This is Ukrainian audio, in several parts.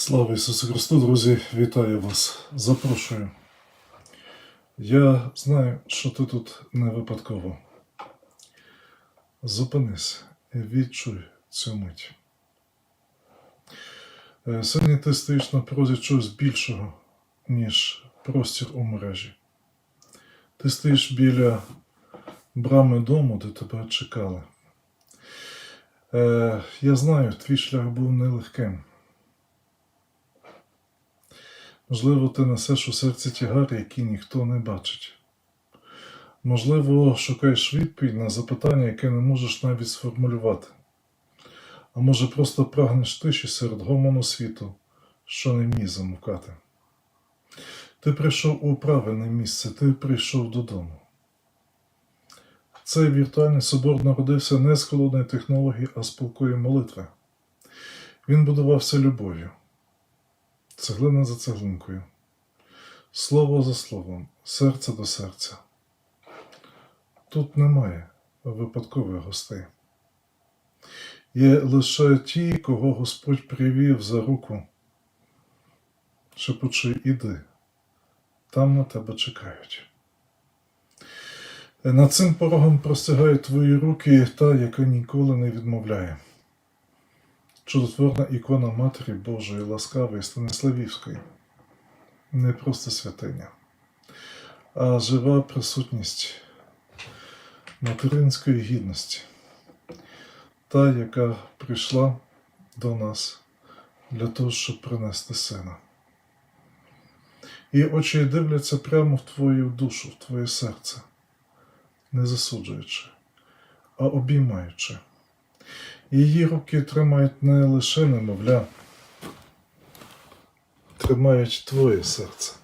Слава Ісусу Христу, друзі, вітаю вас. Запрошую. Я знаю, що ти тут не випадково. Зупинись і відчуй цю мить. Е, Сьогодні ти стоїш на порозі чогось більшого, ніж простір у мережі. Ти стоїш біля брами дому, де тебе чекали. Е, Я знаю, твій шлях був нелегким. Можливо, ти несеш у серці тягар, який ніхто не бачить. Можливо, шукаєш відповідь на запитання, яке не можеш навіть сформулювати. А може, просто прагнеш тиші серед гомону світу, що не вміє замовкати. Ти прийшов у правильне місце, ти прийшов додому. Цей віртуальний собор народився не з холодної технології, а з палкої молитви. Він будувався любов'ю цеглина за цеглинкою, слово за словом, серце до серця. Тут немає випадкових гостей. Є лише ті, кого Господь привів за руку, шепочи, іди, там на тебе чекають. Над цим порогом простягають твої руки та, яка ніколи не відмовляє чудотворна ікона Матері Божої, ласкавої Станиславівської, не просто святиня, а жива присутність материнської гідності, та, яка прийшла до нас для того, щоб принести сина. І очі дивляться прямо в твою душу, в твоє серце, не засуджуючи, а обіймаючи. Її руки тримають не лише немовля, тримають твоє серце.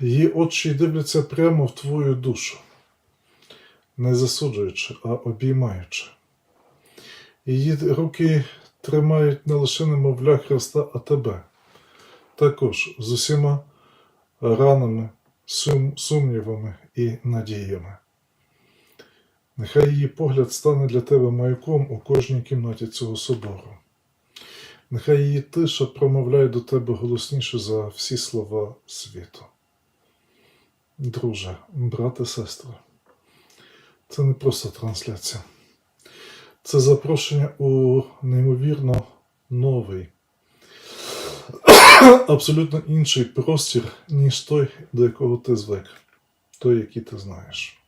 Її очі дивляться прямо в твою душу, не засуджуючи, а обіймаючи. Її руки тримають не лише немовля Христа, а тебе, також з усіма ранами, сум, сумнівами і надіями. Нехай її погляд стане для тебе маяком у кожній кімнаті цього собору. Нехай її тиша промовляє до тебе голосніше за всі слова світу. Друже, брате, сестри, це не просто трансляція. Це запрошення у неймовірно новий, абсолютно інший простір, ніж той, до якого ти звик, той, який ти знаєш.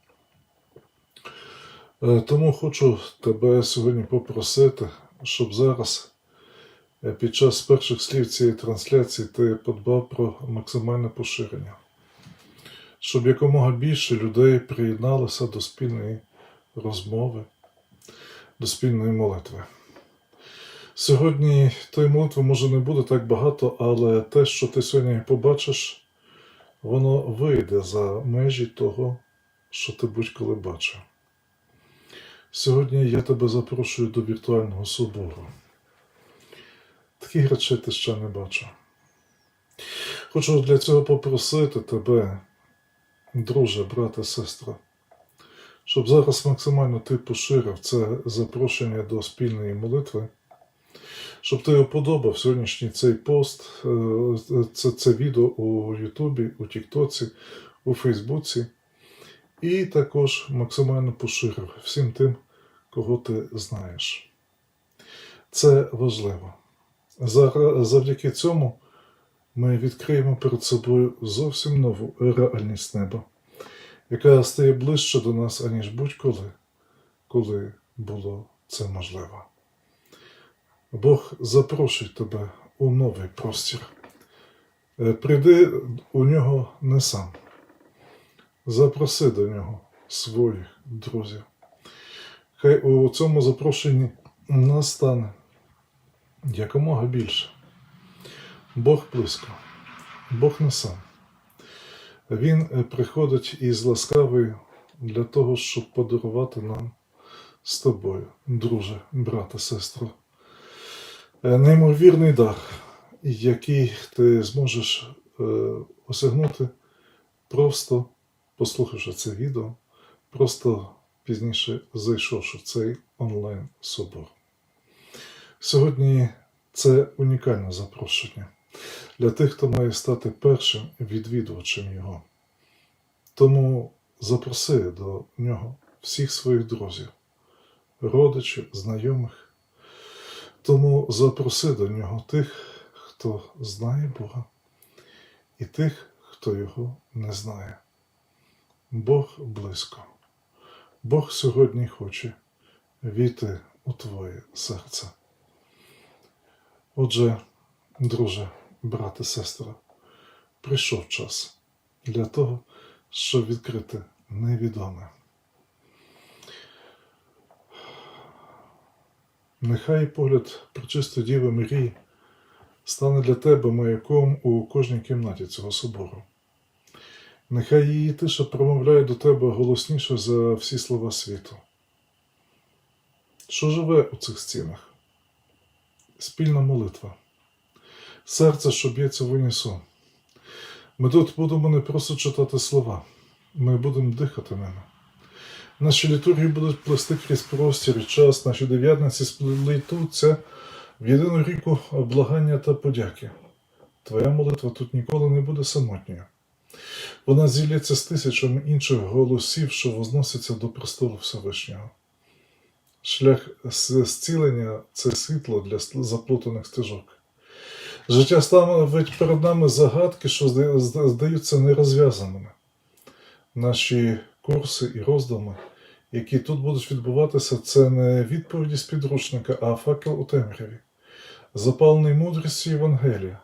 Е, Тому хочу тебе сьогодні попросити, щоб зараз е, під час перших слів цієї трансляції ти подбав про максимальне поширення, щоб якомога більше людей приєдналося до спільної розмови, до спільної молитви. Сьогодні тої молитви може не буде так багато, але те, що ти сьогодні побачиш, воно вийде за межі того, що ти будь-коли бачив. Сьогодні я тебе запрошую до віртуального собору. Таких речей ти ще не бачив. Хочу для цього попросити тебе, друже, брате, сестра, щоб зараз максимально ти поширив це запрошення до спільної молитви, щоб ти оподобав сьогоднішній цей пост, е, це, це відео у Ютубі, у Тіктоці, у Фейсбуці. І також максимально поширив всім тим, кого ти знаєш. Це важливо. Завдяки цьому ми відкриємо перед собою зовсім нову реальність неба, яка стає ближче до нас, аніж будь-коли, коли було це можливо. Бог запрошує тебе у новий простір. Е, Прийди у нього не сам. Запроси до нього своїх друзів. Хай у цьому запрошенні нас стане якомога більше. Бог близько, Бог не сам. Він приходить із ласкавою для того, щоб подарувати нам з тобою, друже, брате, сестро, е, неймовірний дар, який ти зможеш е, осягнути просто послухавши це відео, просто пізніше зайшовши в цей онлайн собор. Сьогодні Це унікальне запрошення для тих, хто має стати першим відвідувачем його. Тому запроси до нього всіх своїх друзів, родичів, знайомих. Тому запроси до нього тих, хто знає Бога, і тих, хто його не знає. Бог близько. Бог сьогодні хоче війти у твоє серце. Отже, друже, брате, сестра, прийшов час для того, щоб відкрити невідоме. Нехай погляд причистої Діви Марії стане для тебе маяком у кожній кімнаті цього собору. Нехай її тиша промовляє до тебе голосніше за всі слова світу. Що живе у цих стінах? Спільна молитва, серце, що б'ється в унісон. Ми тут будемо не просто читати слова, ми будемо дихати ними. Наші літургії будуть плести крізь простір і час, наші дев'ятниці сплетуться в єдину ріку облагання та подяки. Твоя молитва тут ніколи не буде самотньою. Вона зілється з тисячами інших голосів, що возносяться до престолу Всевишнього. Шлях зцілення це світло для заплутаних стежок. Життя ставить перед нами загадки, що зда- зда- здаються нерозв'язаними. Наші курси і роздуми, які тут будуть відбуватися, це не відповіді з підручника, а факел у темряві, запалений мудрістю Євангелія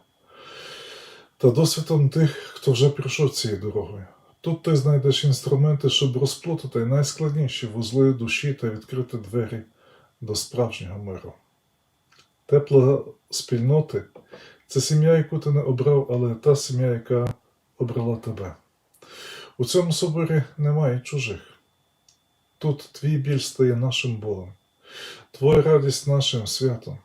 та досвідом тих, хто вже прийшов цією дорогою. Тут ти знайдеш інструменти, щоб розплутати найскладніші вузли душі та відкрити двері до справжнього миру. Тепла спільноти це сім'я, яку ти не обрав, але та сім'я, яка обрала тебе. У цьому соборі немає чужих. Тут твій біль стає нашим болем, твоя радість нашим святом.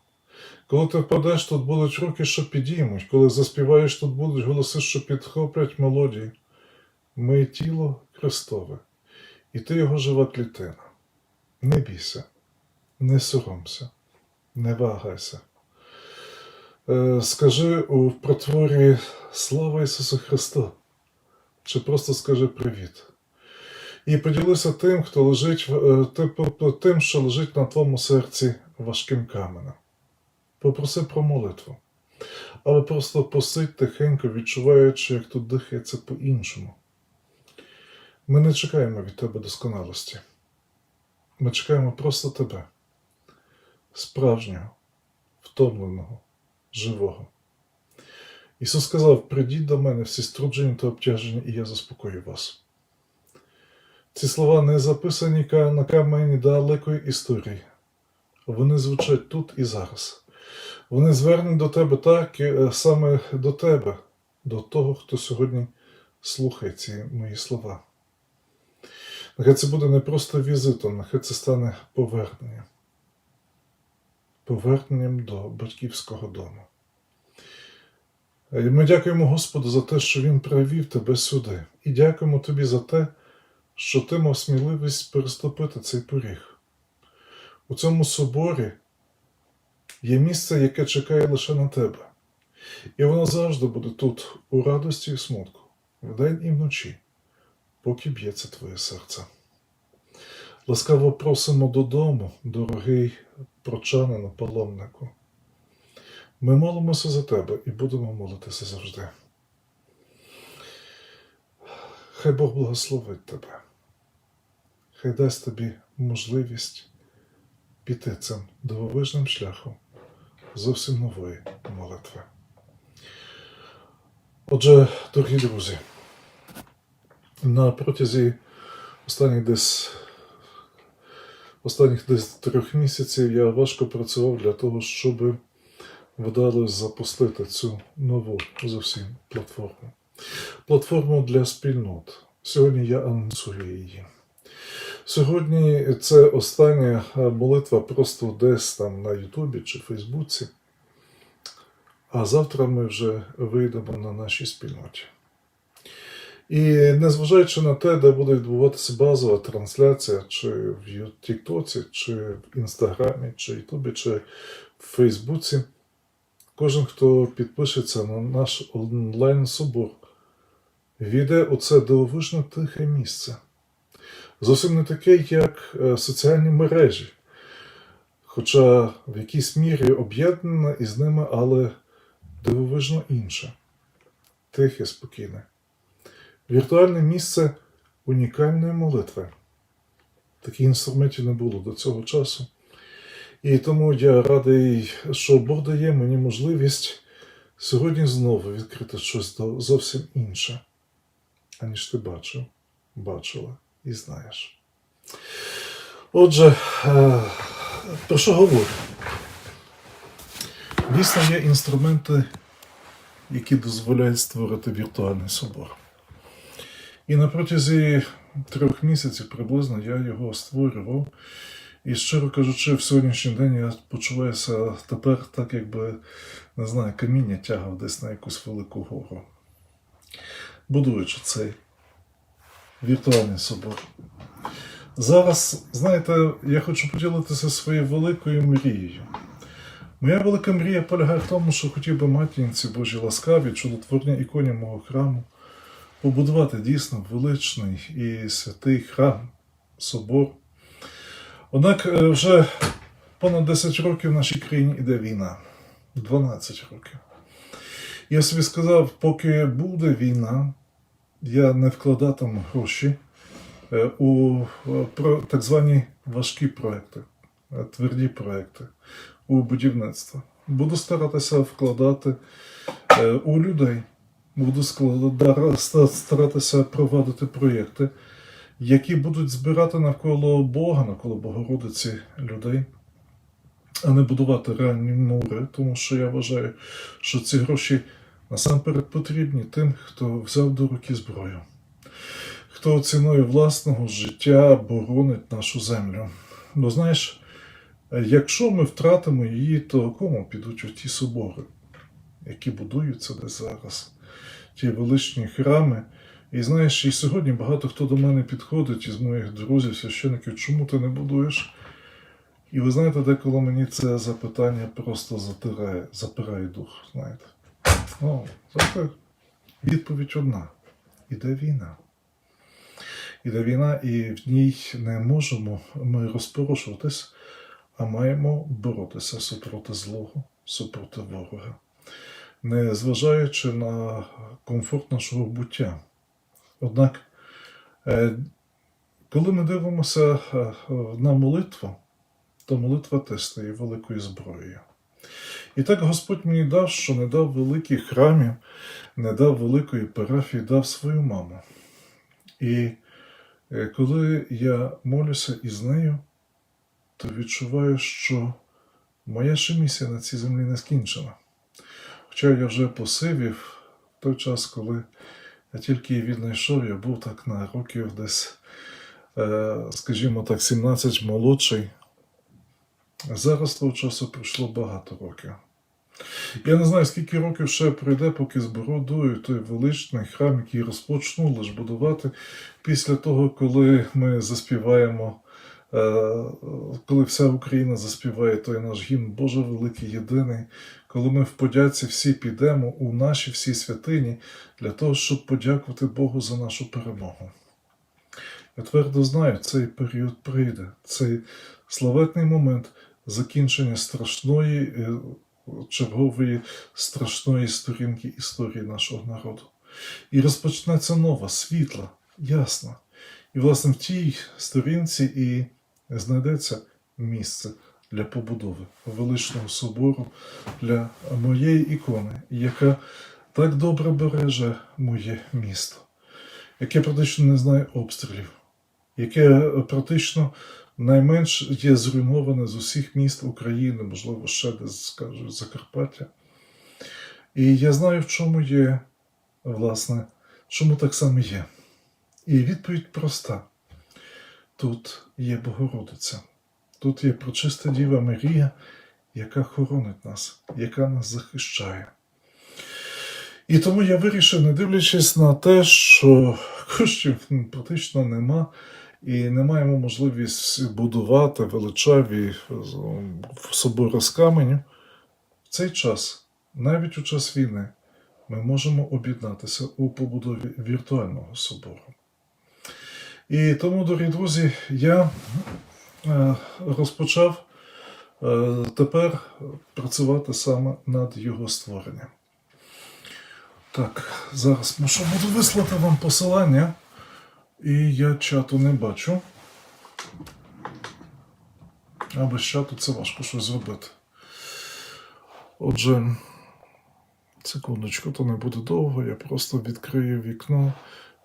Коли ти впадеш, тут будуть руки, що підіймуть, коли заспіваєш, тут будуть голоси, що підхоплять мелодії. Ми тіло Христове, і ти його жива клітина. Не бійся, не соромся, не вагайся. Е, Скажи у протворі Слава Ісусу Христу, чи просто скажи привіт. І поділися тим, хто лежить, е, ти- тим, що лежить на твоєму серці важким каменем. Попроси про молитву. Але просто посидь тихенько, відчуваючи, як тут дихається по-іншому. Ми не чекаємо від тебе досконалості. Ми чекаємо просто тебе, справжнього, втомленого, живого. Ісус сказав: прийдіть до мене всі струджені та обтяжені, і я заспокою вас. Ці слова не записані на камені далекої історії. Вони звучать тут і зараз. Вони звернені до тебе так, е, саме до тебе, до того, хто сьогодні слухає ці мої слова. Нехай це буде не просто візитом, нехай це стане поверненням. Поверненням до батьківського дому. І Ми дякуємо Господу за те, що Він привів тебе сюди. І дякуємо тобі за те, що ти мав сміливість переступити цей поріг. У цьому соборі є місце, яке чекає лише на тебе. І воно завжди буде тут, у радості і смутку, вдень і вночі, поки б'ється твоє серце. Ласкаво просимо додому, дорогий прочанину паломнику. Ми молимося за тебе і будемо молитися завжди. Хай Бог благословить тебе. Хай дасть тобі можливість піти цим дивовижним шляхом зовсім нової молитви. Отже, дорогі друзі, на протязі останніх десь останніх десь трьох місяців я важко працював для того, щоб вдалося запустити цю нову зовсім платформу. Платформу для спільнот. Сьогодні я анонсую її. Сьогодні це остання е, молитва просто десь там на Ютубі чи Фейсбуці. А завтра ми вже вийдемо на нашій спільноті. І незважаючи на те, де буде відбуватися базова трансляція, чи в Тіктоці, чи в Інстаграмі, чи Ютубі, чи в Фейсбуці, кожен, хто підпишеться на наш онлайн-собор, війде у це дивовижне тихе місце. Зовсім не таке, як е, соціальні мережі, хоча в якійсь мірі об'єднане із ними, але дивовижно інше. Тихе, спокійне. Віртуальне місце унікальної молитви. Таких інструментів не було до цього часу. І тому я радий, що Бог дає мені можливість сьогодні знову відкрити щось зовсім інше, аніж ти бачив, бачила і знаєш. Отже, е, про що говорю? Дійсно є інструменти, які дозволяють створити віртуальний собор. І на протязі трьох місяців приблизно я його створював. І щиро кажучи, в сьогоднішній день я почуваюся тепер так, якби не знаю, каміння тягав десь на якусь велику гору. Будуючи цей віртуальний собор. Зараз, знаєте, я хочу поділитися своєю великою мрією. Моя велика мрія полягає в тому, що хотів би матінці Божі ласкаві, чудотворні іконі мого храму, побудувати дійсно величний і святий храм, собор. Однак е, вже понад 10 років в нашій країні іде війна. 12 років. Я собі сказав, поки буде війна, я не вкладатиму гроші е, у е, так звані важкі проекти, е, тверді проекти, у будівництво. Буду старатися вкладати у людей, буду старатися проводити проєкти, які будуть збирати навколо Бога, навколо Богородиці людей, а не будувати реальні мури, тому що я вважаю, що ці гроші насамперед потрібні тим, хто взяв до руки зброю, хто ціною власного життя боронить нашу землю. Бо знаєш, якщо ми втратимо її, то кому підуть ті собори, які будуються десь зараз, ті величні храми. І знаєш, і сьогодні багато хто до мене підходить із моїх друзів, священиків, чому ти не будуєш? І ви знаєте, деколи мені це запитання просто затирає, запирає дух, знаєте. Ну, зате відповідь одна. Іде війна. Іде війна, і в ній не можемо ми розпорушуватись, а маємо боротися супроти злого, супроти ворога, не зважаючи на комфорт нашого буття. Однак, е, коли ми дивимося е, на молитву, то молитва теж стає великою зброєю. І так Господь мені дав, що не дав великих храмів, не дав великої парафії, дав свою маму. І е, коли я молюся із нею, то відчуваю, що моя ще місія на цій землі не скінчена. Хоча я вже посивів в той час, коли я тільки її віднайшов, я був так на років десь, е, скажімо так, 17 молодший. Зараз того часу пройшло багато років. Я не знаю, скільки років ще пройде, поки збородую той величний храм, який розпочнули ж будувати після того, коли ми заспіваємо, е, коли вся Україна заспіває той наш гімн Боже великий єдиний, коли ми в подяці всі підемо у наші всі святині для того, щоб подякувати Богу за нашу перемогу. Я твердо знаю, цей період прийде, цей славетний момент закінчення страшної, е, чергової страшної сторінки історії нашого народу. І розпочнеться нова, світла, ясна. І, власне, в тій сторінці і знайдеться місце для побудови величного собору для моєї ікони, яка так добре береже моє місто, яке практично не знає обстрілів, яке практично найменш є зруйноване з усіх міст України, можливо, ще десь скажу Закарпаття. І я знаю, в чому є, власне, чому так само є. І відповідь проста: тут є Богородиця, тут є прочиста Діва Марія, яка хоронить нас, яка нас захищає. І тому я вирішив, не дивлячись на те, що коштів практично нема, і не маємо можливість будувати величаві е, собори з каменю, в цей час навіть у час війни ми можемо об'єднатися у побудові віртуального собору. І тому, дорогі друзі, я е, розпочав е, тепер працювати саме над його створенням. Так, зараз мушу буду вислати вам посилання, і я чату не бачу. А без чату це важко щось зробити. Отже, секундочку, то не буде довго, я просто відкрию вікно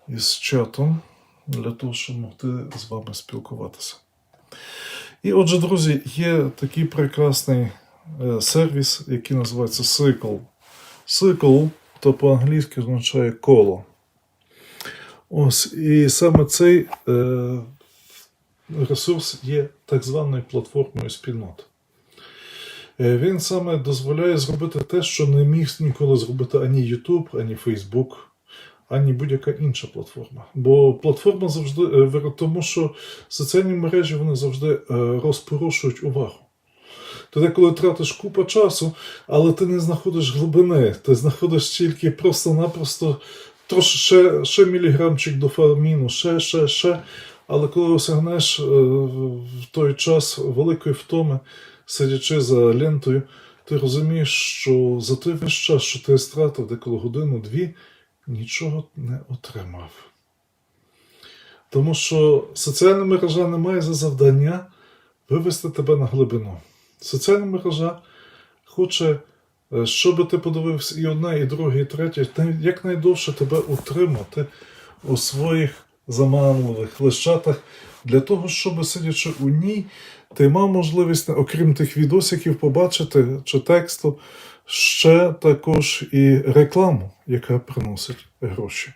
із чатом для того, щоб могти з вами спілкуватися. І отже, друзі, є такий прекрасний е, сервіс, який називається Cycle. Cycle, то по-англійськи означає коло. Ось, і саме цей е, ресурс є так званою платформою спільнот. Е, Він саме дозволяє зробити те, що не міг ніколи зробити ані YouTube, ані Facebook, ані будь-яка інша платформа. Бо платформа завжди, е, тому що соціальні мережі вони завжди е, розпорушують увагу. Ти деколи тратиш купа часу, але ти не знаходиш глибини, ти знаходиш тільки просто-напросто трошки ще, ще міліграмчик дофаміну, ще, ще, ще. Але коли осягнеш е, в той час великої втоми, сидячи за лентою, ти розумієш, що за той весь час, що ти стратив деколи годину-дві, нічого не отримав. Тому що соціальна мережа не має за завдання вивести тебе на глибину. Соціальна мережа хоче, щоб ти подивився і одне, і друге, і третє, якнайдовше тебе утримати у своїх заманливих лещатах, для того, щоб сидячи у ній, ти мав можливість, окрім тих відосиків, побачити чи тексту, ще також і рекламу, яка приносить гроші.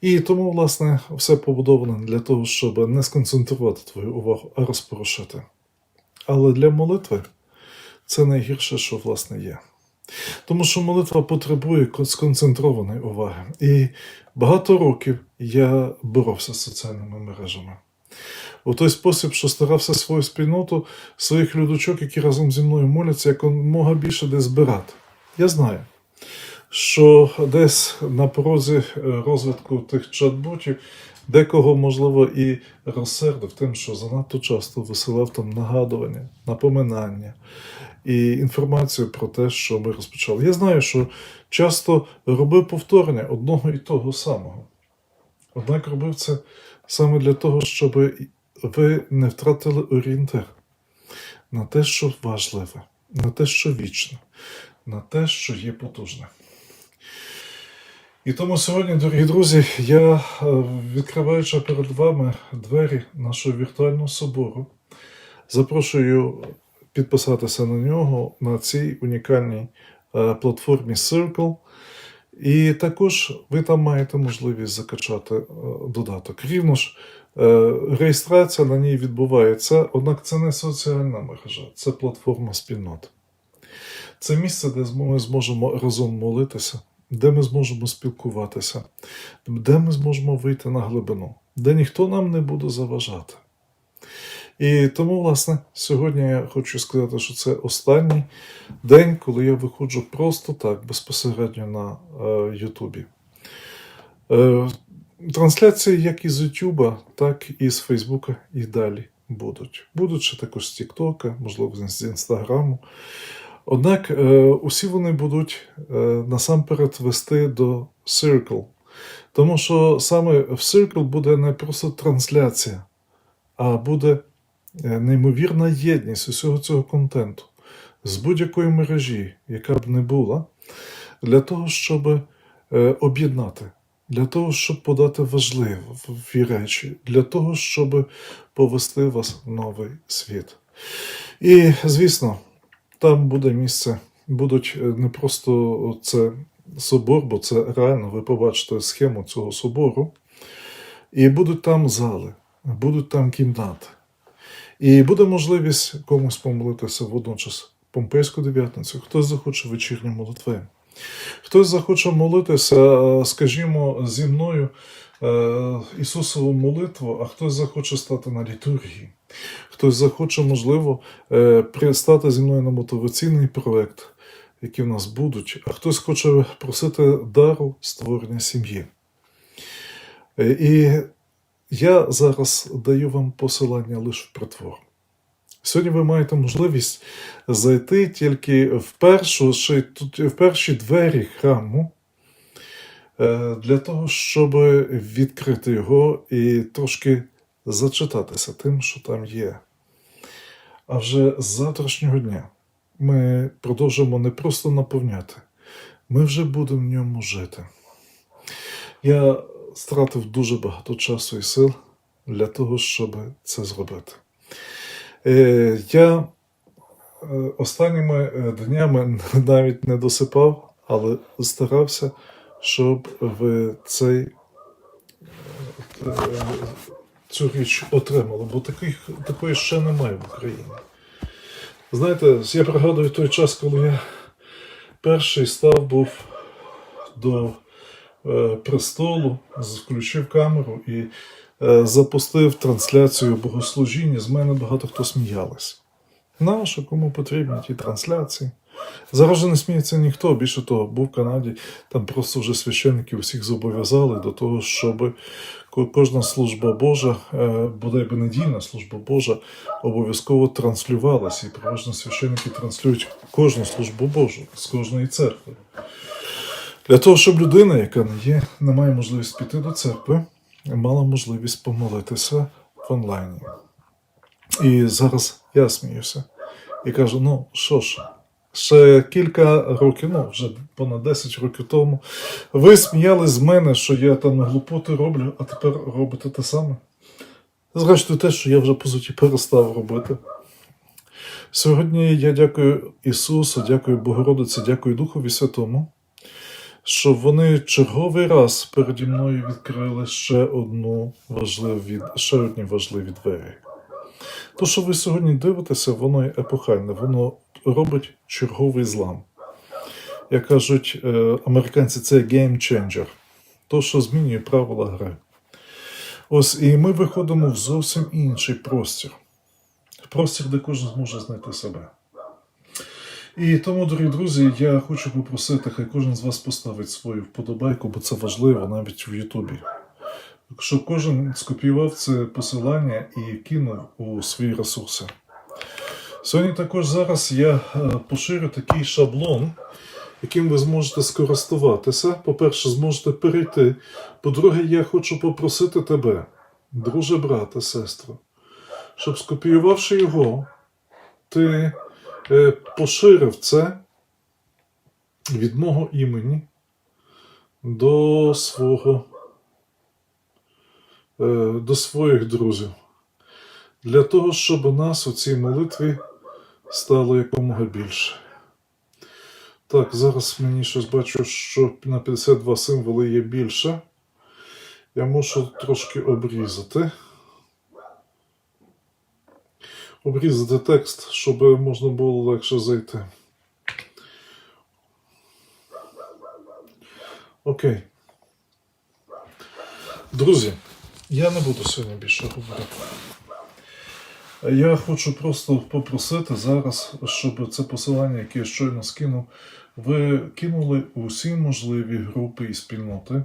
І тому, власне, все побудовано для того, щоб не сконцентрувати твою увагу, а розпорушити. Але для молитви це найгірше, що власне є. Тому що молитва потребує сконцентрованої уваги. І багато років я боровся з соціальними мережами. У той спосіб, що старався свою спільноту, своїх людочок, які разом зі мною моляться, якомога більше десь збирати. Я знаю, що десь на порозі е, розвитку тих чат-ботів декого, можливо, і розсердив тим, що занадто часто висилав там нагадування, напоминання і інформацію про те, що ми розпочали. Я знаю, що часто робив повторення одного і того самого. Однак робив це саме для того, щоб ви не втратили орієнтир на те, що важливе, на те, що вічне, на те, що є потужне. І тому сьогодні, дорогі друзі, я, е, відкриваючи перед вами двері нашого віртуального собору, запрошую підписатися на нього на цій унікальній е, платформі Circle. І також ви там маєте можливість закачати е, додаток. Рівно ж, реєстрація на ній відбувається, однак це не соціальна мережа, це платформа спільнот. Це місце, де ми зможемо разом молитися, де ми зможемо спілкуватися, де ми зможемо вийти на глибину, де ніхто нам не буде заважати. І тому, власне, сьогодні я хочу сказати, що це останній день, коли я виходжу просто так, безпосередньо на е, Ютубі. Е, трансляції як із Ютуба, так і з Фейсбука і далі будуть. Будуть ще також з Тіктока, можливо, з Інстаграму. Однак е, усі вони будуть е, насамперед вести до Circle. Тому що саме в Circle буде не просто трансляція, а буде е, неймовірна єдність усього цього контенту з будь-якої мережі, яка б не була, для того, щоб об'єднати, для того, щоб подати важливі речі, для того, щоб повести вас в новий світ. І, звісно, там буде місце, будуть е, не просто це собор, бо це реально ви побачите схему цього собору. І будуть там зали, будуть там кімнати. І буде можливість комусь помолитися водночас Помпейську дев'ятницю, хтось захоче вечірні молитви. Хтось захоче молитися, е, скажімо, зі мною Ісусову молитву, а хтось захоче стати на літургії. Хтось захоче, можливо, е, стати зі мною на мотиваційний проект, які в нас будуть, а хтось хоче просити дару створення сім'ї. Е, І я зараз даю вам посилання лише в притвор. Сьогодні ви маєте можливість зайти тільки в, першу, в перші двері храму е, для того, щоб відкрити його і трошки зачитатися тим, що там є. А вже з завтрашнього дня ми продовжимо не просто наповняти, ми вже будемо в ньому жити. Я стратив дуже багато часу і сил для того, щоб це зробити. Е, Я е, останніми е, днями навіть не досипав, але старався, щоб ви цей, е, цю річ отримали, бо таких, такої ще немає в Україні. Знаєте, я пригадую той час, коли я перший став був до е, престолу, включив камеру і е, запустив трансляцію богослужіння. З мене багато хто сміялись. Нащо, кому потрібні ті трансляції? Зараз же не сміється ніхто. Більше того, був в Канаді, там просто вже священники усіх зобов'язали до того, щоб кожна служба Божа, е, бодай би недільна служба Божа, обов'язково транслювалася. І переважно священники транслюють кожну службу Божу з кожної церкви. Для того, щоб людина, яка не є, не має можливість піти до церкви, мала можливість помолитися в онлайні. І зараз я сміюся і кажу: ну що ж, ще кілька років, ну вже понад 10 років тому, ви сміялись з мене, що я там глупоти роблю, а тепер робите те саме. Зрештою, те, що я вже по суті перестав робити. Сьогодні я дякую Ісусу, дякую Богородиці, дякую Духові Святому, що вони черговий раз переді мною відкрили ще одну важливі, ще одні важливі двері. То, що ви сьогодні дивитеся, воно епохальне, воно робить черговий злам. Як кажуть е, американці, це changer. То, що змінює правила гри. Ось і ми виходимо в зовсім інший простір. Простір, де кожен зможе знайти себе. І тому, дорогі друзі, я хочу попросити, хай кожен з вас поставить свою вподобайку, бо це важливо навіть в Ютубі. Щоб кожен скопіював це посилання і кинув у свої ресурси. Сьогодні також зараз я е, поширю такий шаблон, яким ви зможете скористуватися. По-перше, зможете перейти. По-друге, я хочу попросити тебе, друже, брате, сестро, щоб скопіювавши його, ти е, поширив це від мого імені до свого е, до своїх друзів. Для того, щоб нас у цій молитві стало якомога більше. Так, зараз мені щось бачу, що на 52 символи є більше. Я мушу трошки обрізати. Обрізати текст, щоб можна було легше зайти. Окей. Друзі, я не буду сьогодні більше говорити. Я хочу просто попросити зараз, щоб це посилання, яке я щойно скинув, ви кинули у всі можливі групи і спільноти.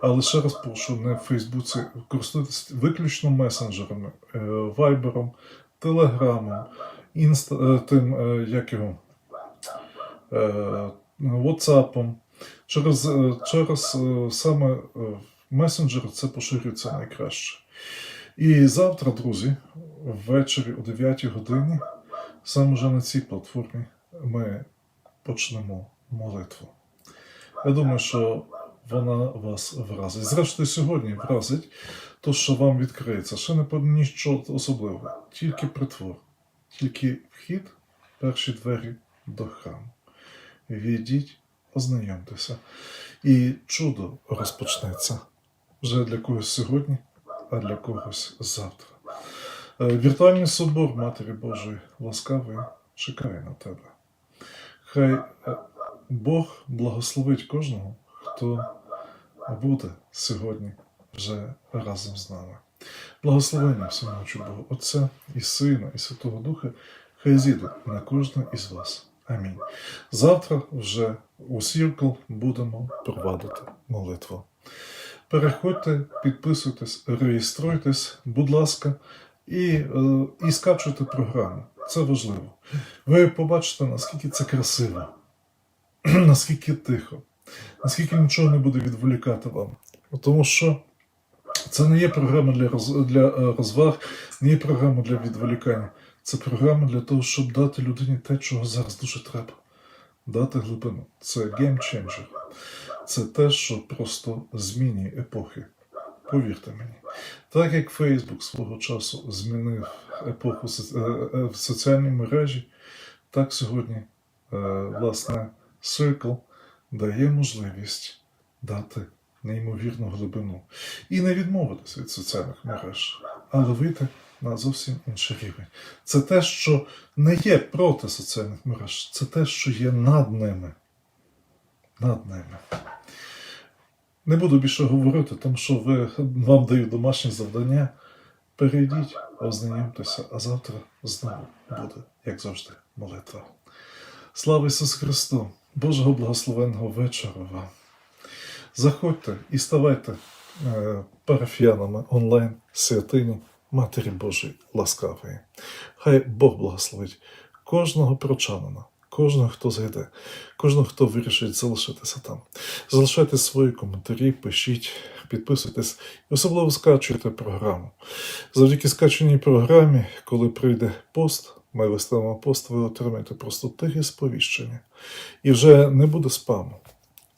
Але ще раз прошу, не в Фейсбуці, користуйтесь виключно месенджерами, е, вайбером, телеграмом, інста, е, тим, е, як його, ватсапом. Через, через саме месенджер це поширюється найкраще. І завтра, друзі, ввечері о 9 годині, саме вже на цій платформі, ми почнемо молитву. Я думаю, що вона вас вразить. Зрештою, сьогодні вразить то, що вам відкриється. Ще не нічого особливого, тільки притвор, тільки вхід, перші двері до храму. Війдіть, ознайомтеся. І чудо розпочнеться вже для когось сьогодні, а для когось завтра. Е, Віртуальний собор Матері Божої ласкавий чекає на тебе. Хай е, Бог благословить кожного, хто буде сьогодні вже разом з нами. Благословення всемогучого Бога Отця і Сина, і Святого Духа, хай зійде на кожного із вас. Амінь. Завтра вже у Сіркл будемо провадити молитву. Переходьте, підписуйтесь, реєструйтесь, будь ласка, і, е, і скачуйте програму. Це важливо. Ви побачите, наскільки це красиво, наскільки тихо, наскільки нічого не буде відволікати вам. Тому що це не є програма для, роз, для е, розваг, не є програма для відволікання. Це програма для того, щоб дати людині те, чого зараз дуже треба. Дати глибину. Це геймченджер. Це те, що просто змінює епохи. Повірте мені. Так як Фейсбук свого часу змінив епоху е, е, в соціальній мережі, так сьогодні, е, власне, Circle дає можливість дати неймовірну глибину і не відмовитися від соціальних мереж, але вийти на зовсім інший рівень. Це те, що не є проти соціальних мереж, це те, що є над ними. Над ними. Не буду більше говорити, тому що ви, вам даю домашнє завдання. Перейдіть, ознайомтеся, а завтра знову буде, як завжди, молитва. Слава Ісусу Христу! Божого благословенного вечора вам! Заходьте і ставайте е, парафіянами онлайн святині Матері Божої ласкавої. Хай Бог благословить кожного прочанина, кожного, хто зайде, кожного, хто вирішить залишитися там. Залишайте свої коментарі, пишіть, підписуйтесь і особливо скачуйте програму. Завдяки скачаній програмі, коли прийде пост, ми виставимо пост, ви отримаєте просто тихе сповіщення. І вже не буде спаму,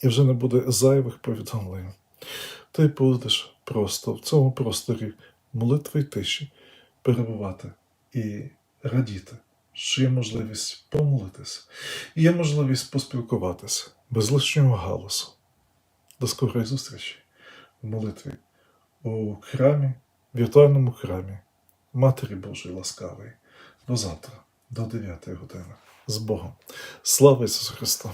і вже не буде зайвих повідомлень. Ти будеш просто в цьому просторі молитви й тиші перебувати і радіти, що є можливість помолитися, і є можливість поспілкуватися без лишнього галасу. До скорої зустрічі в молитві у храмі, віртуальному храмі Матері Божої ласкавої. До завтра, до 9 години. З Богом. Слава Ісусу Христу!